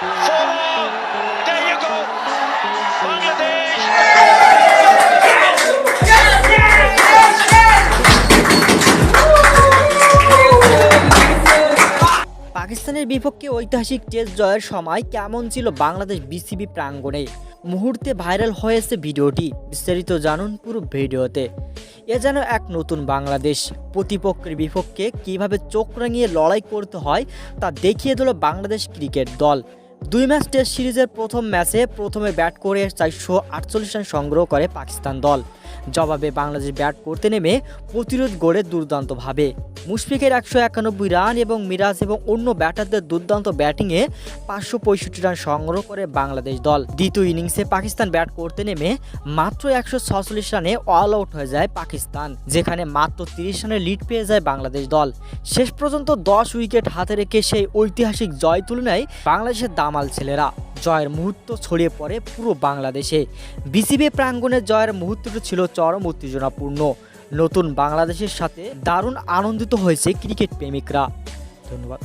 পাকিস্তানের বিপক্ষে ঐতিহাসিক টেস্ট জয়ের সময় কেমন ছিল বাংলাদেশ বিসিবি প্রাঙ্গণে? মুহূর্তে ভাইরাল হয়েছে ভিডিওটি। বিস্তারিত জানুন পুরো ভিডিওতে। এ যেন এক নতুন বাংলাদেশ। প্রতিপক্ষের বিপক্ষে কীভাবে চোখ রাঙিয়ে লড়াই করতে হয় তা দেখিয়ে দিল বাংলাদেশ ক্রিকেট দল। দুই ম্যাচ টেস্ট সিরিজের প্রথম ম্যাচে প্রথমে ব্যাট করে চারশো আটচল্লিশ রান সংগ্রহ করে পাকিস্তান দল। জবাবে বাংলাদেশ ব্যাট করতে নেমে প্রতিরোধ গড়ে দুর্দান্তভাবে। মুশফিকের একশো একানব্বই রান এবং মিরাজ এবং অন্য ব্যাটারদের দুর্দান্ত ব্যাটিংয়ে পাঁচশো পঁয়ষট্টি রান সংগ্রহ করে বাংলাদেশ দল। দ্বিতীয় ইনিংসে পাকিস্তান ব্যাট করতে নেমে মাত্র একশো ছচল্লিশ রানে অল আউট হয়ে যায় পাকিস্তান, যেখানে মাত্র তিরিশ রানে লিড পেয়ে যায় বাংলাদেশ দল। শেষ পর্যন্ত দশ উইকেট হাতে রেখে সেই ঐতিহাসিক জয় তুলে নেয় বাংলাদেশের দামাল ছেলেরা। জয়ের মুহূর্ত ছড়িয়ে পড়ে পুরো বাংলাদেশে। বিসিবি প্রাঙ্গণের জয়ের মুহূর্তটি ছিল চরম উত্তেজনাপূর্ণ। নতুন বাংলাদেশের সাথে দারুণ আনন্দিত হয়েছে ক্রিকেট প্রেমিকরা। ধন্যবাদ।